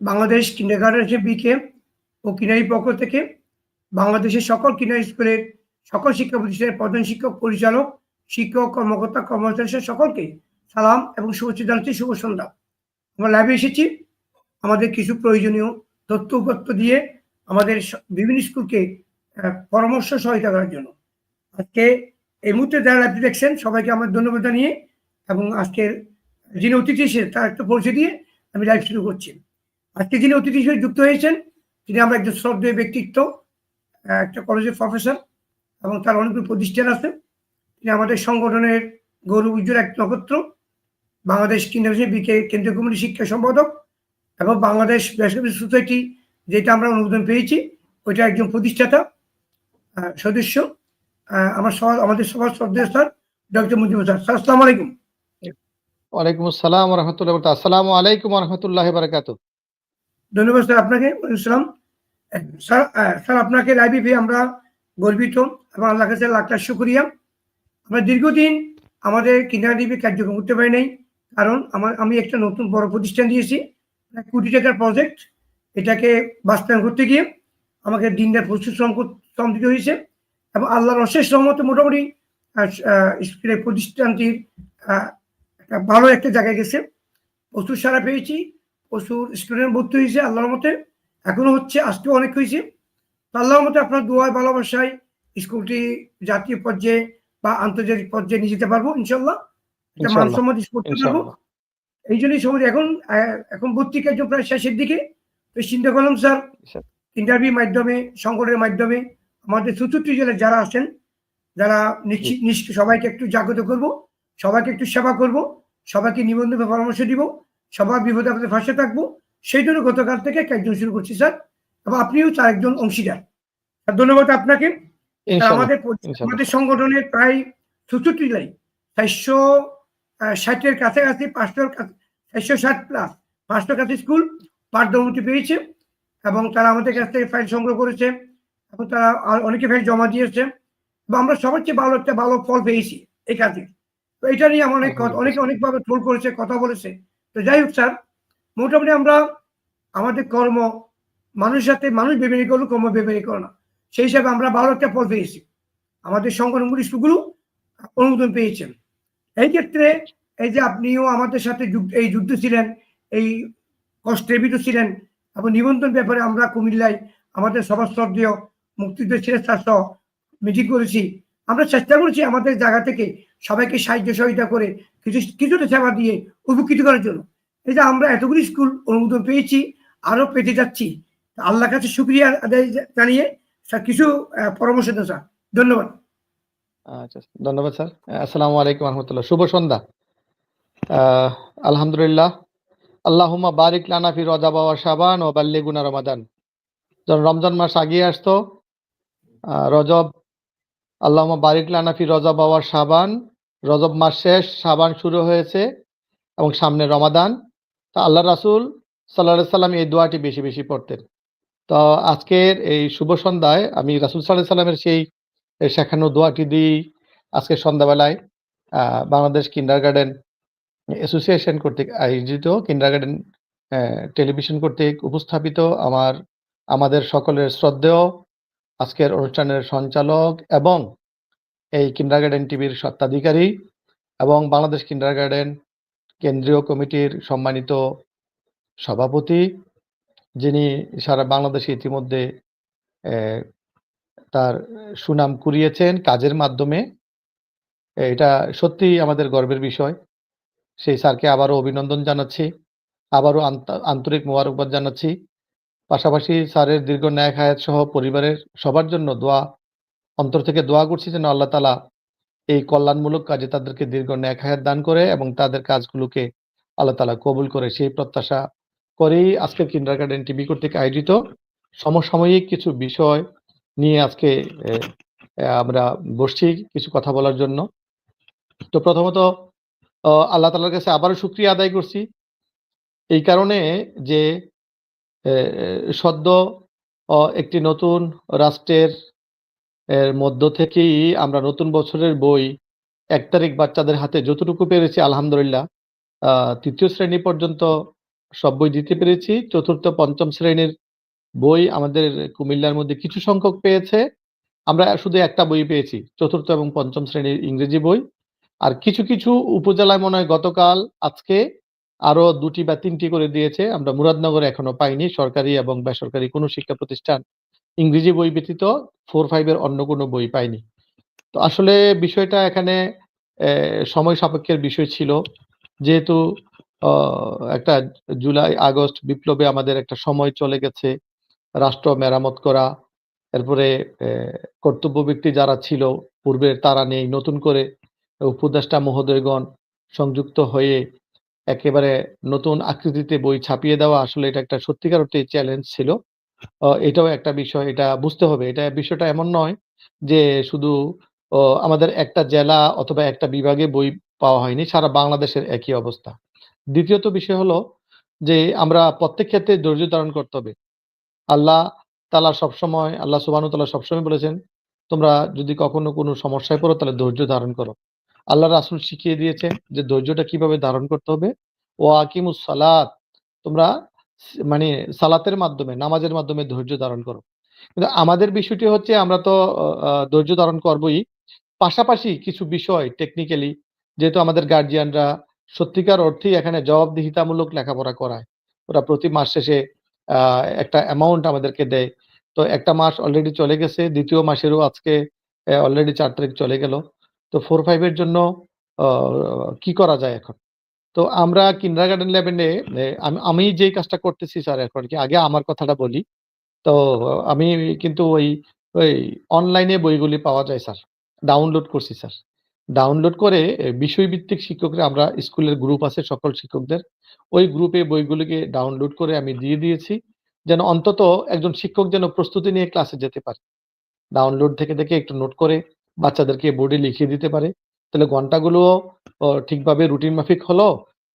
Bangladesh kindergarten বিকে ও কিনারি পক্ষ থেকে বাংলাদেশের সকল কিনারি স্কুলের সকল শিক্ষা প্রতিষ্ঠানের প্রধান শিক্ষক, পরিচালক, শিক্ষক, কর্মকর্তা কর্মচারী সকলকে সালাম এবং শুভেচ্ছা জানাচ্ছি, শুভ সন্ধ্যা। আমরা লাইভে এসেছি। আমাদের কিছু প্রয়োজনীয় তথ্য উপাত্ত দিয়ে আমাদের বিভিন্ন স্কুলকে পরামর্শ সহায়তা করার জন্য। আজকে এই মুহূর্তে যারা লাইভটি দেখছেন, সবাইকে আমার ধন্যবাদ জানিয়ে এবং আজকের যিনি অতিথি এসে তার একটা পরিচয় দিয়ে আমি লাইভ শুরু করছি। আজকে যিনি অতিথি হিসেবে যুক্ত হয়েছেন, তিনি আমরা একজন শ্রদ্ধেয় ব্যক্তিত্ব, একটা কলেজের প্রফেসর এবং তার অনেকগুলো প্রতিষ্ঠান আছে। তিনি আমাদের সংগঠনের গৌরব উজ্জ্বল এক নক্ষত্র, বাংলাদেশ কিন্ডার বিকে কেন্দ্রীয় কমিটি শিক্ষা সম্পাদক এবং বাংলাদেশ বেসরকারি সোসাইটি যেটা আমরা অনুমোদন পেয়েছি, ওইটা একজন প্রতিষ্ঠাতা সদস্য। আমার সবার আমাদের সবার শ্রদ্ধেয় sir, doctor Mujibur sir sir. আসসালামু আলাইকুম। ওয়ালাইকুম আসসালাম রহমতুল্লাহ আসসালামু আলাইকুম রহমতুল্লাহ বারাকাত ধন্যবাদ স্যার আপনাকে ইসলাম স্যার স্যার, আপনাকে লাইভে আমরা গর্বিত এবং আল্লাহ কাছে লাখ লাখ শুক্রিয়া। আমরা দীর্ঘদিন আমাদের কিনারা ডিবি কার্যক্রম করতে পারি নাই, কারণ আমার, আমি একটা নতুন বড় প্রতিষ্ঠান দিয়েছি কোটি টাকার প্রজেক্ট এটাকে বাস্তবায়ন করতে গিয়ে আমাকে দিনদার প্রচুর শ্রম শ্রম দিতে হয়েছে এবং আল্লাহর অশেষ রহমতে মোটামুটি প্রতিষ্ঠানটির ভালো একটা জায়গায় গেছে। প্রচুর সারা পেয়েছি প্রচুর স্টুডেন্ট ভর্তি হয়েছে আল্লাহর মতে। এখনও হচ্ছে আজকেও অনেক হয়েছে। তো আল্লাহর মতে আপনার দোয়ায় ভালোবাসায় স্কুলটি জাতীয় পর্যায়ে বা আন্তর্জাতিক পর্যায়ে নিয়ে যেতে পারব ইনশাল্লাহ এটা মানসম্মত স্কুল করতে পারব। এই জন্যই সময় এখন এখন ভর্তি কার্য প্রায় শেষের দিকে। তো চিন্তা করলাম স্যার ইন্টারভিউ মাধ্যমে সংকটের মাধ্যমে আমাদের চতুর্থ জেলায় যারা আছেন যারা নিশ্চিত সবাইকে একটু জাগ্রত করব সবাইকে একটু সেবা করব। সবাইকে নিবন্ধন পরামর্শ দিব। সবার বিপদে আপনাদের ভাষা থাকব। সেই জন্য গতকাল থেকে একজন শুরু করছি স্যার। এবং আপনিও চার একজন অংশীদার। ধন্যবাদ আপনাকে। আমাদের আমাদের সংগঠনের প্রায় চতুর্থ জেলায় চারশো ষাটের কাছাকাছি পাঁচশোর কাছে চারশো ষাট প্লাস পাঁচশোর কাছে স্কুল পাঠ্যমূর্তি পেয়েছে। এবং তারা আমাদের কাছ থেকে ফাইল সংগ্রহ করেছে। এবং তারা অনেকে ফাইল জমা দিয়েছে। এবং আমরা সবার চেয়ে ভালো একটা ভালো ফল পেয়েছি এই কাজে। তো এটা নিয়ে আমার অনেক অনেকে অনেকভাবে ট্রোল করেছে কথা বলেছে। তো যাই হোক স্যার মোটামুটি আমরা আমাদের কর্ম মানুষের সাথে মানুষ বেবেনি করল কর্ম বেবেনি করো না। সেই হিসাবে আমরা ভালো একটা ফল পেয়েছি। আমাদের সংগঠনগুলি স্কুলগুলো অনুমোদন পেয়েছেন। এই ক্ষেত্রে এই যে আপনিও আমাদের সাথে এই যুদ্ধ ছিলেন এই কষ্টের ভিতর ছিলেন এবং নিবন্ধন ব্যাপারে আমরা কুমিল্লায় আমাদের সবার শ্রদ্ধেয় মুক্তিযুদ্ধ ছিলেন তার সহ মিটিং করেছি। আমরা চেষ্টা করেছি আমাদের জায়গা থেকে সবাইকে সাহায্য সহযোগিতা করে কিছু, কিছুটা সেবা দিয়ে উপকৃত করার জন্য। এই যে আমরা এতগুলি স্কুল অনুমোদন পেয়েছি আরও পেতে যাচ্ছি আল্লাহ কাছে শুক্রিয়া আদায় জানিয়ে স্যার কিছু পরামর্শ দেন স্যার। ধন্যবাদ। আচ্ছা ধন্যবাদ স্যার। আসসালামু আলাইকুম রহমতুল্লাহ। শুভ সন্ধ্যা। আলহামদুলিল্লাহ। আল্লাহুম্মা বারিক লানা ফি রজাব ওয়া শাবান ও বাল্লিগুনা রমাদান। যখন রমজান মাস আগিয়ে আসতো রজব, আল্লাহুম্মা বারিক লানা ফি রজাব ওয়া শাবান রজব মাস শেষ সাবান শুরু হয়েছে এবং সামনে রমাদান। তা আল্লাহ রাসূল সাল্লাল্লাহু সাল্লাম এই দোয়াটি বেশি বেশি পড়তেন। তো আজকের এই শুভ সন্ধ্যায় আমি রাসূল সাল্লাল্লাহু সাল্লামের সেই শেখানো দোয়াটি দিই আজকে সন্ধ্যাবেলায় বাংলাদেশ কিন্ডার গার্ডেন অ্যাসোসিয়েশন কর্তৃক আয়োজিত কিন্ডার গার্ডেন টেলিভিশন কর্তৃক উপস্থাপিত আমার, আমাদের সকলের শ্রদ্ধেয় আজকের অনুষ্ঠানের সঞ্চালক এবং এই কিন্ডার গার্ডেন টিভির স্বত্বাধিকারী এবং বাংলাদেশ কিন্ডার গার্ডেন কেন্দ্রীয় কমিটির সম্মানিত সভাপতি, যিনি সারা বাংলাদেশে ইতিমধ্যে তার সুনাম কুড়িয়েছেন কাজের মাধ্যমে। এটা সত্যি আমাদের গর্বের বিষয়। সেই স্যারকে আবারও অভিনন্দন জানাচ্ছি, আবারও আন্ত- আন্তরিক মোবারকবাদ জানাচ্ছি। পাশাপাশি স্যারের দীর্ঘ ন্যায় হায়াত সহ পরিবারের সবার জন্য দোয়া অন্তর থেকে দোয়া করছি যেন আল্লাহ তালা এই কল্যাণমূলক কাজে তাদেরকে দীর্ঘ ন্যায় হায়াত দান করে এবং তাদের কাজগুলোকে আল্লাহ তালা কবুল করে। সেই প্রত্যাশা করেই আজকের কিন্ডার গার্ডেন টিভি কর্তৃক আয়োজিত। সমসাময়িক কিছু বিষয় নিয়ে আজকে আমরা বসছি কিছু কথা বলার জন্য। তো প্রথমত আল্লাহ তালার কাছে আবারও শুক্রিয়া আদায় করছি। এই কারণে যে সদ্য একটি নতুন রাষ্ট্রের এর মধ্য থেকেই আমরা নতুন বছরের বই এক তারিখ বাচ্চাদের হাতে যতটুকু পেরেছি, আলহামদুলিল্লাহ তৃতীয় শ্রেণি পর্যন্ত সব বই দিতে পেরেছি। চতুর্থ, পঞ্চম শ্রেণির বই আমাদের কুমিল্লার মধ্যে কিছু সংখ্যক পেয়েছে। আমরা শুধু একটা বই পেয়েছি, চতুর্থ এবং পঞ্চম শ্রেণির ইংরেজি বই। আর কিছু কিছু উপজেলায় মনে হয় গতকাল, আজকে আরও দুটি বা তিনটি করে দিয়েছে। আমরা মুরাদনগরে এখনও পাইনি, সরকারি এবং বেসরকারি কোনো শিক্ষা প্রতিষ্ঠান ইংরেজি বই ব্যতীত ফোর ফাইভের অন্য কোনো বই পাইনি। তো আসলে বিষয়টা এখানে সময় সাপেক্ষের বিষয় ছিল। যেহেতু একটা জুলাই, আগস্ট বিপ্লবে আমাদের একটা সময় চলে গেছে, রাষ্ট্র মেরামত করা, এরপরে কর্তব্য ব্যক্তি যারা ছিল, পূর্বের তারা নেই, নতুন করে উপদেষ্টা মহোদয়গণ সংযুক্ত হয়ে একেবারে নতুন আকৃতিতে বই ছাপিয়ে দেওয়া আসলে এটা একটা সত্যিকার চ্যালেঞ্জ ছিল। এটাও একটা বিষয়, এটা বুঝতে হবে। এটা বিষয়টা এমন নয় যে শুধু আমাদের একটা জেলা অথবা একটা বিভাগে বই পাওয়া হয়নি, সারা বাংলাদেশের একই অবস্থা। দ্বিতীয়ত বিষয় হলো যে আমরা প্রত্যেক ক্ষেত্রে ধৈর্য ধারণ করতে হবে। আল্লাহ তালা সবসময়, আল্লাহ সুবাহ তালা সবসময় বলেছেন, তোমরা যদি কখনো কোনো সমস্যায় পড়ো তাহলে ধৈর্য ধারণ করো। আল্লাহ রাসুল শিখিয়ে দিয়েছেন যে ধৈর্যটা কীভাবে ধারণ করতে হবে। ও আকিমুস সালাত, তোমরা মানে সালাতের মাধ্যমে, নামাজের মাধ্যমে ধৈর্য ধারণ করো। কিন্তু আমাদের বিষয়টি হচ্ছে আমরা তো ধৈর্য ধারণ করবই। পাশাপাশি কিছু বিষয় টেকনিক্যালি যেহেতু আমাদের গার্জিয়ানরা সত্যিকার অর্থেই এখানে জবাবদিহিতামূলক লেখাপড়া করায়। ওরা প্রতি মাস শেষে একটা অ্যামাউন্ট আমাদেরকে দেয়। তো একটা মাস অলরেডি চলে গেছে, দ্বিতীয় মাসেরও আজকে অলরেডি চার তারিখ চলে গেল। তো ফোর ফাইভের জন্য কি করা যায় এখন? তো আমরা কিন্ডার গার্ডেন লেভেলে আমি যেই কাজটা করতেছি স্যার এখন কি আগে আমার কথাটা বলি। তো আমি কিন্তু ওই ওই অনলাইনে বইগুলি পাওয়া যায় স্যার ডাউনলোড করছি স্যার ডাউনলোড করে বিষয়ভিত্তিক শিক্ষকরা আমরা স্কুলের গ্রুপ আছে সকল শিক্ষকদের, ওই গ্রুপে বইগুলিকে ডাউনলোড করে আমি দিয়ে দিয়েছি, যেন অন্তত একজন শিক্ষক যেন প্রস্তুতি নিয়ে ক্লাসে যেতে পারে। ডাউনলোড থেকে থেকে একটু নোট করে বাচ্চাদেরকে বোর্ডে লিখিয়ে দিতে পারে। তাহলে ঘন্টাগুলো ঠিকভাবে রুটিন মাফিক হলো,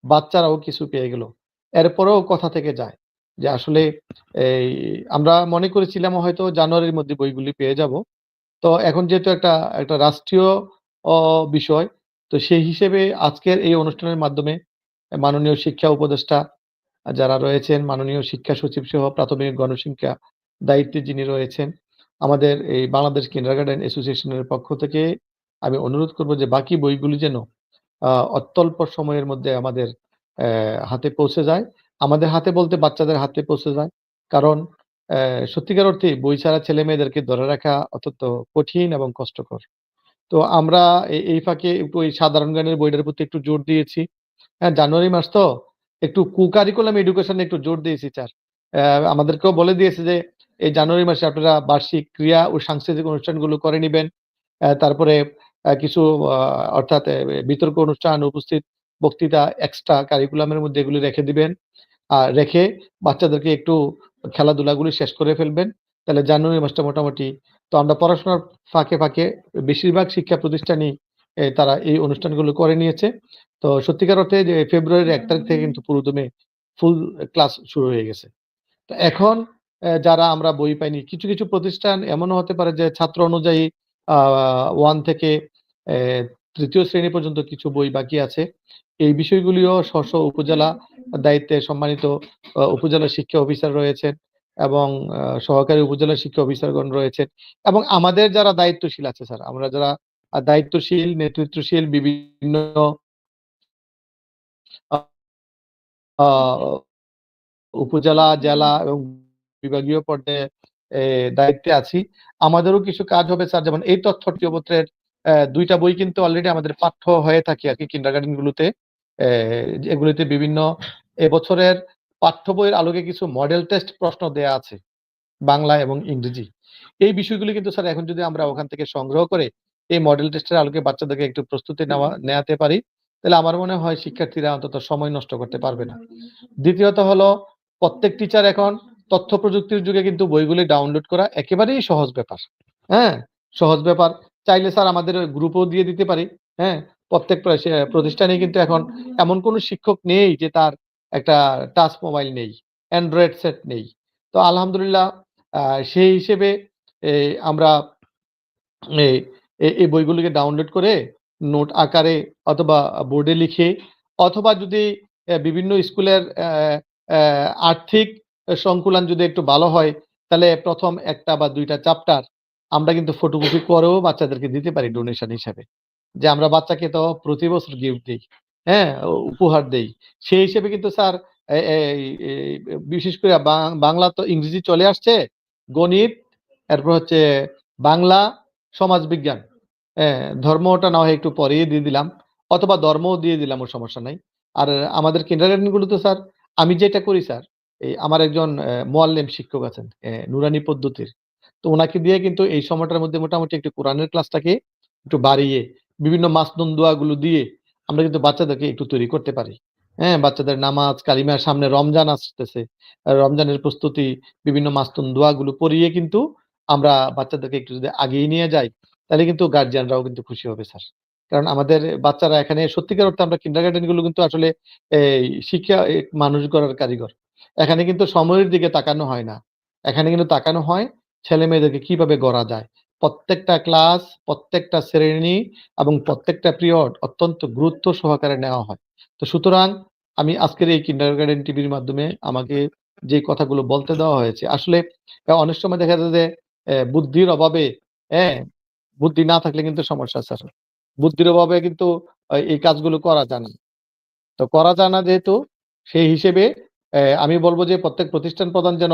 বাচ্চারাও কিছু পেয়ে গেল। এরপরেও কথা থেকে যায় যে আসলে এই আমরা মনে করেছিলাম হয়তো জানুয়ারির মধ্যে বইগুলি পেয়ে যাব। তো এখন যেহেতু একটা একটা রাষ্ট্রীয় বিষয়, তো সেই হিসেবে আজকের এই অনুষ্ঠানের মাধ্যমে মাননীয় শিক্ষা উপদেষ্টা যারা রয়েছেন, মাননীয় শিক্ষা সচিব সহ প্রাথমিক গণশিক্ষা দায়িত্বে যিনি রয়েছেন, আমাদের এই বাংলাদেশ কিন্ডারগার্ডেন অ্যাসোসিয়েশনের পক্ষ থেকে আমি অনুরোধ করব যে বাকি বইগুলি যেন অত্যল্প সময়ের মধ্যে আমাদের হাতে পৌঁছে যায়। আমাদের হাতে বলতে বাচ্চাদের হাতে পৌঁছে যায়। কারণ সত্যিকার অর্থে বই ছাড়া ছেলে মেয়েদেরকে ধরে রাখা অত্যন্ত কঠিন এবং কষ্টকর। তো আমরা এই ফাঁকে একটু ওই সাধারণ জ্ঞানের বইটার প্রতি একটু জোর দিয়েছি। হ্যাঁ জানুয়ারি মাস তো একটু কুকারিকুলাম এডুকেশনে একটু জোর দিয়েছি, স্যার। আমাদেরকেও বলে দিয়েছে যে, এই জানুয়ারি মাসে আপনারা বার্ষিক ক্রিয়া ও সাংস্কৃতিক অনুষ্ঠানগুলো করে নেবেন। তারপরে কিছু অর্থাৎ বিতর্ক অনুষ্ঠান, উপস্থিত বক্তৃতা এক্সট্রা কারিকুলামের মধ্যে এগুলি রেখে দিবেন। আর রেখে বাচ্চাদেরকে একটু খেলাধুলাগুলি শেষ করে ফেলবেন। তাহলে জানুয়ারি মাসটা মোটামুটি, তো আমরা পড়াশোনার ফাঁকে ফাঁকে বেশিরভাগ শিক্ষা প্রতিষ্ঠানই তারা এই অনুষ্ঠানগুলো করে নিয়েছে। তো সত্যিকার অর্থে যে ফেব্রুয়ারির এক তারিখ থেকে কিন্তু পুরোদমে ফুল ক্লাস শুরু হয়ে গেছে। তো এখন যারা আমরা বই পাইনি, কিছু কিছু প্রতিষ্ঠান এমনও হতে পারে যে ছাত্র অনুযায়ী ওয়ান থেকে তৃতীয় শ্রেণি পর্যন্ত কিছু বই বাকি আছে। এই বিষয়গুলিও স্ব উপজেলা দায়িত্বে সম্মানিত উপজেলা শিক্ষা অফিসার রয়েছেন এবং সহকারী উপজেলা শিক্ষা অফিসারগণ রয়েছেন এবং আমাদের যারা দায়িত্বশীল আছে স্যার, আমরা যারা দায়িত্বশীল, নেতৃত্বশীল বিভিন্ন উপজেলা, জেলা এবং বিভাগীয় পর্যায়ে দায়িত্বে আছি। আমাদেরও কিছু কাজ হবে স্যার, যেমন এই তথ্য পত্রের দুইটা বই কিন্তু অলরেডি আমাদের পাঠ্য হয়ে থাকে আর কি কিন্ডারগার্টেন গুলোতে। এগুলিতে বিভিন্ন এবছরের পাঠ্য বইয়ের আলোকে কিছু মডেল টেস্ট প্রশ্ন দেয়া আছে, বাংলা এবং ইংরেজি। এই বিষয়গুলি কিন্তু স্যার এখন যদি আমরা ওখান থেকে সংগ্রহ করে এই মডেল টেস্টের আলোকে বাচ্চাদেরকে একটু প্রস্তুতি নেওয়া নেওয়াতে পারি, তাহলে আমার মনে হয় শিক্ষার্থীরা অন্তত সময় নষ্ট করতে পারবে না। দ্বিতীয়ত হলো, প্রত্যেক টিচার এখন তথ্য প্রযুক্তির যুগে কিন্তু বইগুলি ডাউনলোড করা একেবারেই সহজ ব্যাপার। হ্যাঁ সহজ ব্যাপার। চাইলে স্যার আমাদের গ্রুপও দিয়ে দিতে পারি হ্যাঁ? প্রত্যেক প্রতিষ্ঠানে কিন্তু এখন এমন কোনো শিক্ষক নেই যে তার একটা টাচ মোবাইল নেই, অ্যান্ড্রয়েড সেট নেই। তো আলহামদুলিল্লাহ সেই হিসেবে আমরা এই বইগুলিকে ডাউনলোড করে নোট আকারে অথবা বোর্ডে লিখে অথবা যদি বিভিন্ন স্কুলের আর্থিক সংকুলন যদি একটু ভালো হয়, তাহলে প্রথম একটা বা দুইটা চ্যাপ্টার আমরা কিন্তু ফটোকপি করেও বাচ্চাদেরকে দিতে পারি ডোনেশন হিসাবে। যে আমরা বাচ্চাকে তো প্রতি বছর গিফট দিই হ্যাঁ? উপহার দেই। সেই হিসেবে কিন্তু স্যার বিশেষ করে বাংলা তো ইংরেজি চলে আসছে, গণিত, এরপর হচ্ছে বাংলা, সমাজবিজ্ঞান। হ্যাঁ ধর্মটা না হয় একটু পরেই দিয়ে দিলাম, অথবা ধর্মও দিয়ে দিলাম ওর সমস্যা নাই। আর আমাদের তো স্যার, আমি যেটা করি স্যার, এই আমার একজন মোয়াল্লেম শিক্ষক আছেন নুরানি পদ্ধতির। তো ওনাকে দিয়ে কিন্তু এই সময়টার মধ্যে মোটামুটি একটু কোরআনের ক্লাসটাকে একটু বাড়িয়ে, বিভিন্ন মাসনুন দোয়াগুলো দিয়ে আমরা কিন্তু বাচ্চাদেরকে একটু তৈরি করতে পারি। হ্যাঁ বাচ্চাদের নামাজ কালিমার সামনে রমজান আসতেছে। রমজানের প্রস্তুতি, বিভিন্ন মাসনুন দোয়াগুলো পড়িয়ে কিন্তু আমরা বাচ্চাদেরকে একটু যদি আগিয়ে নিয়ে যাই, তাহলে কিন্তু গার্জিয়ানরাও কিন্তু খুশি হবে স্যার। কারণ আমাদের বাচ্চারা এখানে সত্যিকার অর্থে আমরা কিন্ডারগার্টেনগুলো কিন্তু আসলে শিক্ষা মানুষ গড়ার কারিগর। এখানে কিন্তু সময়ের দিকে তাকানো হয় না। এখানে কিন্তু তাকানো হয় ছেলে মেয়েদেরকে কীভাবে গড়া যায়? প্রত্যেকটা ক্লাস, প্রত্যেকটা শ্রেণি এবং প্রত্যেকটা পিরিয়ড অত্যন্ত গুরুত্ব সহকারে নেওয়া হয়। তো সুতরাং আমি আজকের এই কিন্ডার গার্ডেন টিভির মাধ্যমে আমাকে যে কথাগুলো বলতে দেওয়া হয়েছে, আসলে অনেক সময় দেখা যায় যে বুদ্ধির অভাবে হ্যাঁ বুদ্ধি না থাকলে কিন্তু সমস্যা স্যার বুদ্ধির অভাবে কিন্তু এই কাজগুলো করা যায় না। তো করা যায় না যেহেতু, সেই হিসেবে আমি বলব যে প্রত্যেক প্রতিষ্ঠান প্রধান যেন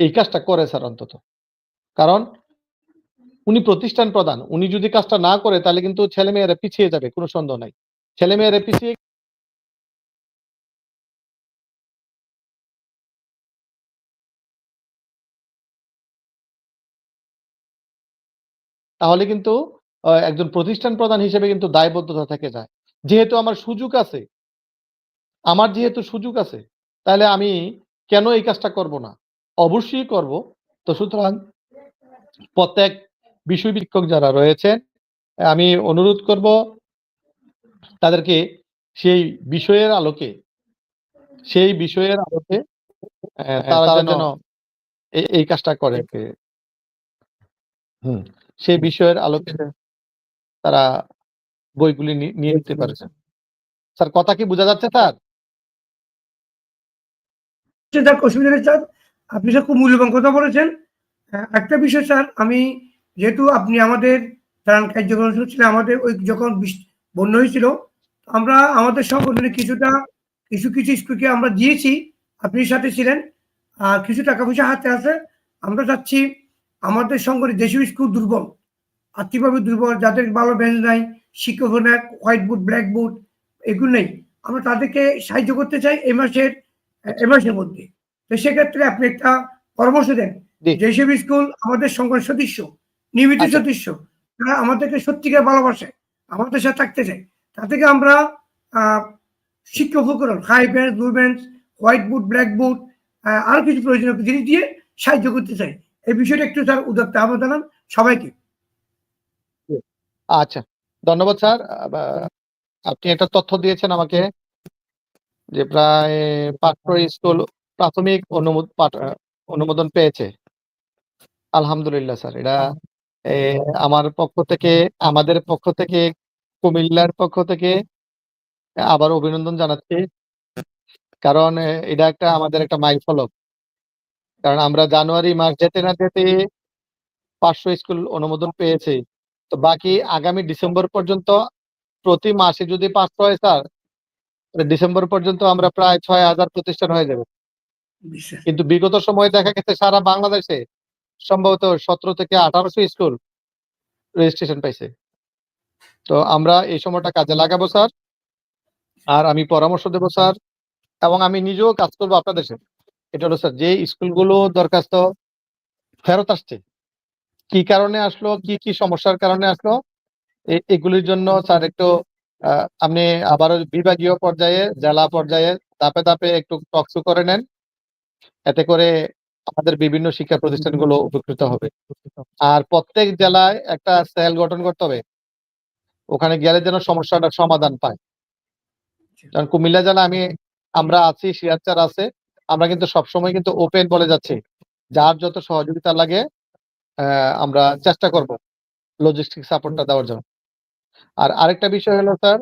এই কাজটা করে স্যার অন্তত। কারণ উনি প্রতিষ্ঠান প্রধান। উনি যদি কাজটা না করে, তাহলে কিন্তু ছেলে মেয়েরা পিছিয়ে যাবে, কোনো সন্দেহ নাই। ছেলে মেয়েরা পিছিয়ে তাহলে কিন্তু একজন প্রতিষ্ঠান প্রধান হিসেবে কিন্তু দায়বদ্ধতা থেকে যায়। যেহেতু আমার সুযোগ আছে, আমার যেহেতু সুযোগ আছে, তাহলে আমি কেন এই কাজটা করব না? অবশ্যই করব। তো সুতরাং প্রত্যেক বিষয় শিক্ষক যারা রয়েছেন আমি অনুরোধ করব তাদেরকে সেই বিষয়ের আলোকে সেই বিষয়ের আলোকে আহ, তারা যেন এই- এই কাজটা করে। হুম। সেই বিষয়ের আলোকে তারা বইগুলি নিয়ে নিতে পারছে। স্যার কথা কি বোঝা যাচ্ছে স্যার? অসুবিধা নেই স্যার। আপনি স্যার খুব মূল্যবান কথা বলেছেন। একটা বিষয় স্যার, আমি যেহেতু আপনি আমাদের ত্রাণ কার্যক্রম ছিলেন আমাদের ওই যখন বন্যা হয়েছিল আমরা, আমাদের সংগঠনে কিছুটা, কিছু কিছু স্কুলকে আমরা দিয়েছি, আপনি সাথে ছিলেন, আর কিছু টাকা পয়সা হাতে আছে, আমরা চাচ্ছি আমাদের সংগঠনে যেসব স্কুল দুর্বল, আর্থিকভাবে দুর্বল, যাদের ভালো বেঞ্চ নাই শিক্ষক নাই হোয়াইট বোর্ড ব্ল্যাক বোর্ড এগুলো নেই, আমরা তাদেরকে সাহায্য করতে চাই এ মাসের এ মাসের মধ্যে তো সেক্ষেত্রে আপনি একটা পরামর্শ দেন। যেসব স্কুল আমাদের সংগঠন সদস্য নিয়মিত আচ্ছা। সদস্য। তারা আমাদেরকে সত্যিকার ভালোবাসে আমাদের সাথে থাকতে চায়। তাদেরকে আমরা আহ, শিক্ষা উপকরণ high bench blue bench white board black board আরও কিছু প্রয়োজনীয় জিনিস দিয়ে সাহায্য করতে চাই। এই বিষয়টা একটু স্যার উদ্যোক্তা আহ্বান জানান সবাইকে। আচ্ছা ধন্যবাদ স্যার। আপনি একটা তথ্য দিয়েছেন আমাকে যে প্রায় পাঠ্য স্কুল প্রাথমিক অনুমোদ পাঠ- অনুমোদন পেয়েছে। আলহামদুলিল্লাহ স্যার। এটা এ, আমার পক্ষ থেকে আমাদের পক্ষ থেকে কুমিল্লার পক্ষ থেকে আবার অভিনন্দন জানাচ্ছি। কারণ এ, এটা একটা আমাদের একটা মাইল ফলক। কারণ আমরা জানুয়ারি মাস যেতে না যেতে পাঁচশো স্কুল অনুমোদন পেয়েছে। তো বাকি আগামী ডিসেম্বর পর্যন্ত প্রতি মাসে যদি পাঁচশো হয় স্যার তাহলে ডিসেম্বর পর্যন্ত আমরা প্রায় ছয় হাজার প্রতিষ্ঠান হয়ে যাবে। কিন্তু বিগত সময়ে দেখা গেছে সারা বাংলাদেশে সম্ভবত সতেরো থেকে আঠারোশো স্কুল রেজিস্ট্রেশন পাইছে। তো আমরা এই সময়টা কাজে লাগাবো, স্যার। আর আমি পরামর্শ দেবো, স্যার, এবং আমি নিজেও কাজ করব আপনাদের সাথে। এটা হলো, স্যার, যে স্কুলগুলো দরখাস্ত ফেরত আসছে, কি কারণে আসলো, কি কি সমস্যার কারণে আসলো এগুলির জন্য, স্যার, একটু আপনি আবারও বিভাগীয় পর্যায়ে, জেলা পর্যায়ে ধাপে ধাপে একটু টকশো করে নেন। এতে করে আমাদের বিভিন্ন শিক্ষা প্রতিষ্ঠানগুলো উপকৃত হবে। আর প্রত্যেক জেলায় একটা সেল গঠন করতে হবে। ওখানে গেলে যেন সমস্যাটা সমাধান পায়। কারণ কুমিল্লা জেলা আমি আমরা আছি শিয়ারচার আছে। আমরা কিন্তু সবসময় কিন্তু ওপেন বলে যাচ্ছি। যার যত সহযোগিতা লাগে আমরা চেষ্টা করব লজিস্টিক সাপোর্টটা দেওয়ার জন্য। আর আরেকটা বিষয় হলো স্যার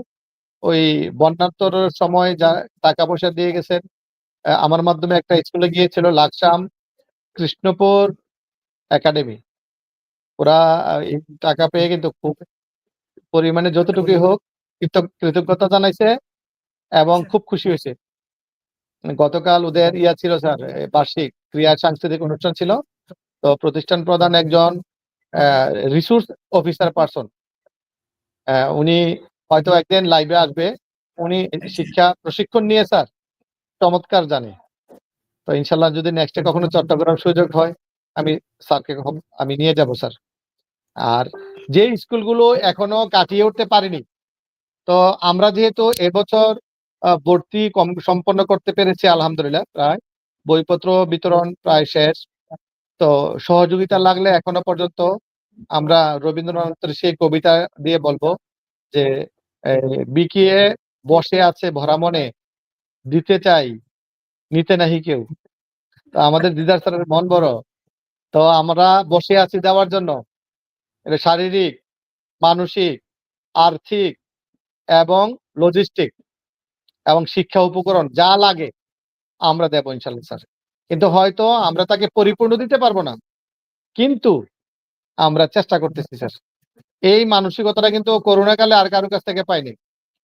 ওই বন্যাত্মর সময় যা টাকা পয়সা দিয়ে গেছেন আমার মাধ্যমে একটা স্কুলে গিয়েছিল লাকসাম কৃষ্ণপুর একাডেমি ওরা এই টাকা পেয়ে কিন্তু খুব পরিমাণে যতটুকুই হোক কৃতজ্ঞ- কৃতজ্ঞতা জানাইছে এবং খুব খুশি হয়েছে। গতকাল ওদের ইয়া ছিল স্যার এ, বার্ষিক ক্রিয়া সাংস্কৃতিক অনুষ্ঠান ছিল। তো প্রতিষ্ঠান প্রধান একজন রিসোর্স অফিসার পারসন উনি হয়তো একদিন লাইভে আসবে। উনি শিক্ষা প্রশিক্ষণ নিয়ে স্যার চমৎকার জানে। তো ইনশাল্লাহ যদি নেক্সটে কখনো চট্টগ্রাম সুযোগ হয় আমি স্যারকে আমি নিয়ে যাব স্যার। আর যে স্কুলগুলো এখনও কাটিয়ে উঠতে পারেনি তো আমরা যেহেতু এবছর ভর্তি কম সম্পন্ন করতে পেরেছি আলহামদুলিল্লাহ প্রায় বইপত্র বিতরণ প্রায় শেষ। তো সহযোগিতা লাগলে এখনও পর্যন্ত আমরা রবীন্দ্রনাথের সেই কবিতা দিয়ে বলব যে বিকিয়ে বসে আছে ভরা মনে দিতে চাই নিতে নাহি কেউ। তো আমাদের দিদার স্যারের মন বড়। তো আমরা বসে আছি দেওয়ার জন্য। এটা শারীরিক, মানসিক, আর্থিক এবং লজিস্টিক এবং শিক্ষা উপকরণ যা লাগে আমরা দেবো ইনশাল্লাহ স্যার। কিন্তু হয়তো আমরা তাকে পরিপূর্ণ দিতে পারব না। কিন্তু আমরা চেষ্টা করতেছি স্যার। এই মানসিকতাটা কিন্তু করোনা কালে আর কারও কাছ থেকে পাইনি।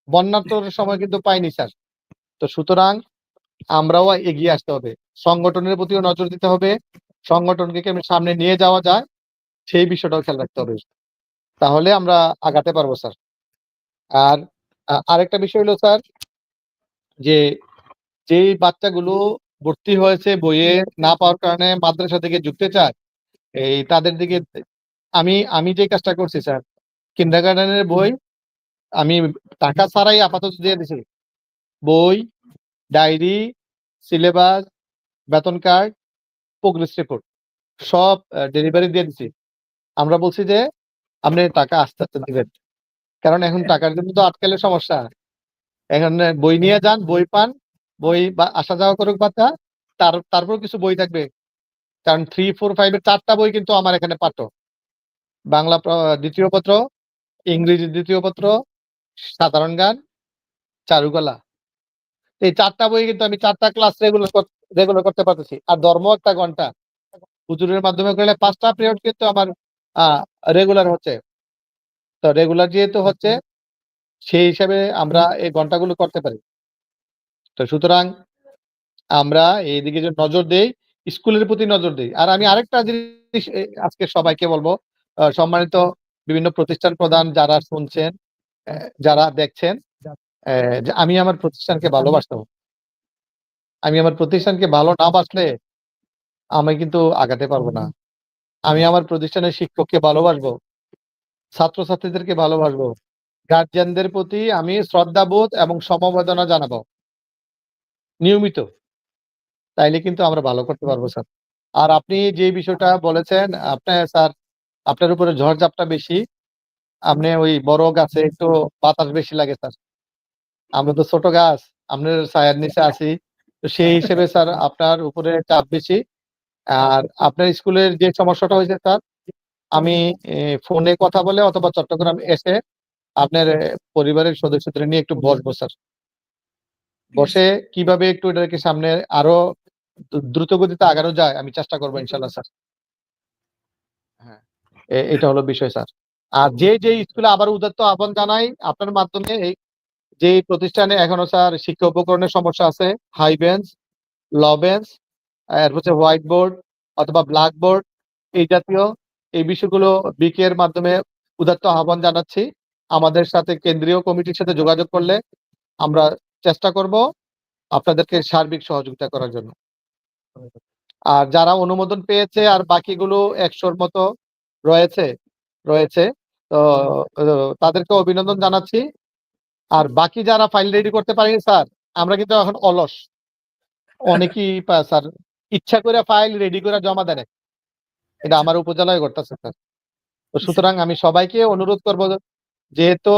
বন্যাত্মর সময় কিন্তু পাইনি স্যার। তো সুতরাং আমরাও এগিয়ে আসতে হবে। সংগঠনের প্রতিও নজর দিতে হবে। সংগঠনকে সামনে নিয়ে যাওয়া যায়, সেই বিষয়টাও খেয়াল রাখতে হবে। তাহলে আমরা আগাতে পারব, স্যার। আর আরেকটা বিষয় হলো, স্যার, যে, যেই বাচ্চাগুলো ভর্তি হয়েছে, বইয়ে না পাওয়ার কারণে মাদ্রাসা থেকে যুক্তে চায়, এই তাদের দিকে আমি আমি যে কাজটা করছি, স্যার কিন্ডারগার্ডেনের বই, আমি টাকা ছাড়াই আপাতত দিয়ে দিছি। বই ডায়েরি, সিলেবাস, বেতন কার্ড প্রোগ্রেস রিপোর্ট সব ডেলিভারি দিয়ে দিছি। আমরা বলছি যে, আপনি টাকা আস্তে আস্তে দিবেন। কারণ এখন টাকার জন্য তো আটকালে সমস্যা। এখন বই নিয়ে যান, বই পান, বই বা আসা যাওয়া করুক বাচ্চা তার তারপর কিছু বই থাকবে। কারণ থ্রি ফোর ফাইভের চারটা বই কিন্তু আমার এখানে পাঠ্য। বাংলা দ্বিতীয় পত্র, ইংরেজি দ্বিতীয় পত্র, সাধারণ গান, চারুকলা। এই চারটা বই কিন্তু আমি চারটা ক্লাস রেগুলার রেগুলার করতে পারতেছি। আর ধর্ম একটা ঘণ্টা। হুজুরের মাধ্যমে করলে পাঁচটা পিরিয়ড কিন্তু আমার রেগুলার হচ্ছে। তো রেগুলার যেহেতু হচ্ছে, সেই হিসাবে আমরা এই ঘন্টাগুলো করতে পারি। তো সুতরাং আমরা এইদিকে যে নজর দেই, স্কুলের প্রতি নজর দেই। আর আমি আরেকটা জিনিস আজকে সবাইকে বলব সম্মানিত বিভিন্ন প্রতিষ্ঠান প্রধান যারা শুনছেন যারা দেখছেন যে আমি আমার প্রতিষ্ঠানকে ভালোবাসতে হবে। আমি আমার প্রতিষ্ঠানকে ভালো না বাসলে আমি কিন্তু আগাতে পারব না। আমি আমার প্রতিষ্ঠানের শিক্ষককে ভালোবাসবো ছাত্রছাত্রীদেরকে ভালোবাসবো গার্জিয়ানদের প্রতি আমি শ্রদ্ধাবোধ এবং সমবেদনা জানাব। নিয়মিত। তাইলে কিন্তু আমরা ভালো করতে পারব স্যার। আর আপনি যে বিষয়টা বলেছেন আপনার স্যার আপনার উপরে ঝড়ঝাপটা বেশি আপনি ওই বড় গাছে একটু বাতাস বেশি লাগে স্যার। আমরা তো ছোট গাছ আপনার ছায়ার নিচে আছি। তো সেই হিসেবে স্যার আপনার উপরে চাপ বেশি। আর আপনার স্কুলের যে সমস্যাটা হয়েছে স্যার আমি ফোনে কথা বলে অথবা চট্টগ্রাম এসে আপনার পরিবারের সদস্যদের নিয়ে একটু বসবো স্যার। বসে কীভাবে একটু এটাকে সামনে আরও দ্রুত গতিতে আগানো যায় আমি চেষ্টা করব ইনশাল্লাহ স্যার। হ্যাঁ। এটা হলো বিষয় স্যার। আর যে যে স্কুলে আবার উদাত্ত আহ্বান জানাই আপনার মাধ্যমে এই যে প্রতিষ্ঠানে এখনও স্যার শিক্ষা উপকরণের সমস্যা আছে হাই বেঞ্চ ল বেঞ্চ হচ্ছে হোয়াইট বোর্ড অথবা ব্ল্যাক বোর্ড এই জাতীয় এই বিষয়গুলো বিকে এর মাধ্যমে উদাত্ত আহ্বান জানাচ্ছি। আমাদের সাথে কেন্দ্রীয় কমিটির সাথে যোগাযোগ করলে আমরা চেষ্টা করব আপনাদেরকে সার্বিক সহযোগিতা করার জন্য। আর যারা অনুমোদন পেয়েছে আর বাকিগুলো একশোর মতো রয়েছে রয়েছে তো, তাদেরকে অভিনন্দন জানাচ্ছি। আর বাকি যারা ফাইল রেডি করতে পারেনি স্যার আমরা কিন্তু এখন অলস। অনেকেই স্যার ইচ্ছা করে ফাইল রেডি করে জমা দেয় এটা আমার উপজেলায় ঘটতেছে স্যার তো সুতরাং আমি সবাইকে অনুরোধ করব যেহেতু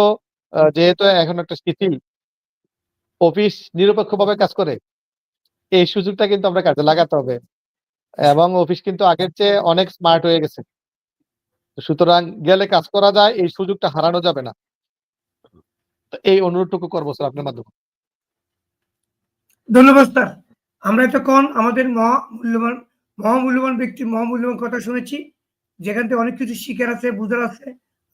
যেহেতু এখন একটা শিথিল অফিস নিরপেক্ষভাবে কাজ করে এই সুযোগটা কিন্তু আমরা কাজে লাগাতে হবে। এবং অফিস কিন্তু আগের চেয়ে অনেক স্মার্ট হয়ে গেছে। সুতরাং গেলে কাজ করা যায় এই সুযোগটা হারানো যাবে না। এই অনুরোধটুকু করব, স্যার, আপনার মাধ্যমে। ধন্যবাদ, স্যার। আমরা এতক্ষণ আমাদের মহা মূল্যবান, মহামূল্যবান ব্যক্তি, মহামূল্যবান কথা শুনেছি। যেখান থেকে অনেক কিছু শিখার আছে, বুঝার আছে।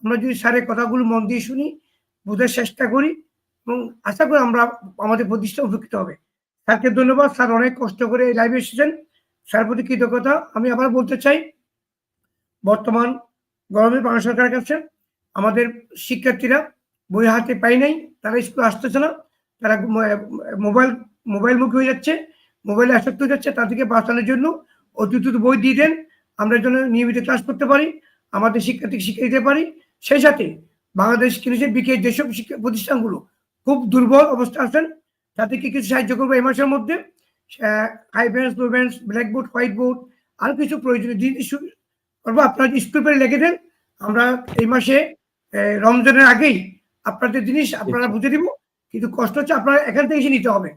আমরা যদি স্যারের কথাগুলো মন দিয়ে শুনি, বোঝার চেষ্টা করি এবং আশা করি আমরা আমাদের প্রতিষ্ঠা উপকৃত হবে। স্যারকে ধন্যবাদ। স্যার অনেক কষ্ট করে এই লাইভে এসেছেন। স্যার প্রতি কৃতজ্ঞতা। আমি আবার বলতে চাই, বর্তমান গভর্নমেন্ট বাংলা সরকারের কাছে আমাদের শিক্ষার্থীরা বই হাতে পাই নাই, তারা স্কুলে আসতেছে না, তারা মোবাইল মোবাইল মুখী হয়ে যাচ্ছে, মোবাইলে আসক্ত হয়ে যাচ্ছে, তাদেরকে বাঁচানোর জন্য অতি দ্রুত বই দিয়ে দেন, আমরা যেন নিয়মিত ক্লাস করতে পারি, আমাদের শিক্ষার্থীকে শিক্ষা দিতে পারি, সেই সাথে বাংলাদেশ কৃষি বিকেশ যেসব শিক্ষা প্রতিষ্ঠানগুলো, খুব দুর্বল অবস্থা আছেন, তাদেরকে কিছু সাহায্য করব এই মাসের মধ্যে high bench low bench blackboard white board আর কিছু প্রয়োজনীয় জিনিস করব, আপনারা স্কুল পেরে লিখে দেন, আমরা এই মাসে রমজানের আগেই আপনাদের জিনিস আপনারা বুঝে দিব কিন্তু কষ্ট হচ্ছে আপনারা এখান থেকে এসে নিতে হবে।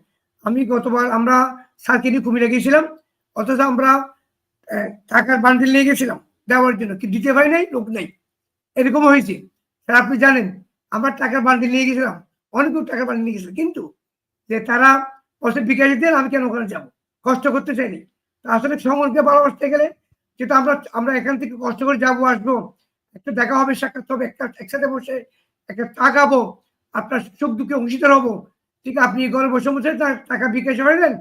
আমি গতবার আমরা স্যারকে নিয়ে কুমিরে গিয়েছিলাম অথচ আমরা টাকার বান্ডিল নিয়ে গেছিলাম দেওয়ার জন্য কিন্তু দিতে পারি নাই লোক নেই। এরকম হয়েছে। স্যার আপনি জানেন আমরা টাকার বান্ডিল নিয়ে গেছিলাম অনেক লোক টাকার বান্ডিল নিয়ে গেছিল কিন্তু যে তারা পয়সা বিকাশ দেন আমি কেন ওখানে যাব? কষ্ট করতে চাইনি। তা আসলে সংগঠনকে ভালোবাসতে গেলে যেটা আমরা আমরা এখান থেকে কষ্ট করে যাব আসব একটা দেখা হবে সাক্ষাৎ হবে একটা একসাথে বসে একটা তাকাবো, আপনার সুখ দুঃখে অংশীদার হব। ঠিক আপনি বসে টা- টাকা বিকাশ হয়ে দেন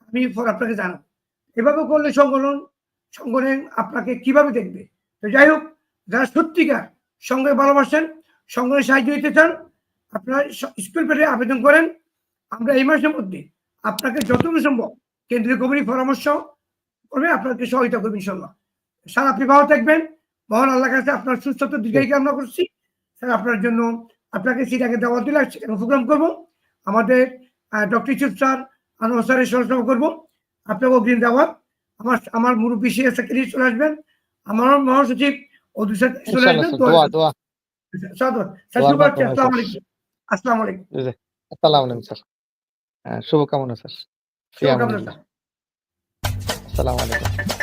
আমি আপনাকে জানাব। এভাবে করলে সংগঠন সংগঠন আপনাকে কীভাবে দেখবে? তো যাই হোক, যারা সত্যিকার সঙ্গে ভালোবাসেন, সঙ্গে সাহায্য দিতে চান, আপনারা স্কুল পেটে আবেদন করেন। আমরা এই মাসের মধ্যে আপনাকে যতটুকু সম্ভব কেন্দ্রীয় কমিটি পরামর্শ করবে আপনাকে সহায়তা করবেন ইনশাল্লাহ। স্যার, আপনি ভালো থাকবেন। মহান আল্লাহ কাছে আপনার সুস্থতা দীর্ঘায়ী কামনা করছি। স্যার আপনার জন্য আপনাকে সিটাকে দেওয়া দিলে সেখানে প্রোগ্রাম করব। আমাদের ডক্টর ইউসুফ স্যার আনোয়ার স্যারের সহযোগিতা করব। আপনাকে অগ্রিম দেওয়ার আমার আমার মুরব্বী সিএস সেক্রেটারি চলে আসবেন। আমার মহাসচিব অদু স্যার চলে আসবেন। আসসালামু আলাইকুম। আসসালামু আলাইকুম। স্যার। শুভকামনা স্যার। শুভকামনা স্যার। আসসালামু আলাইকুম।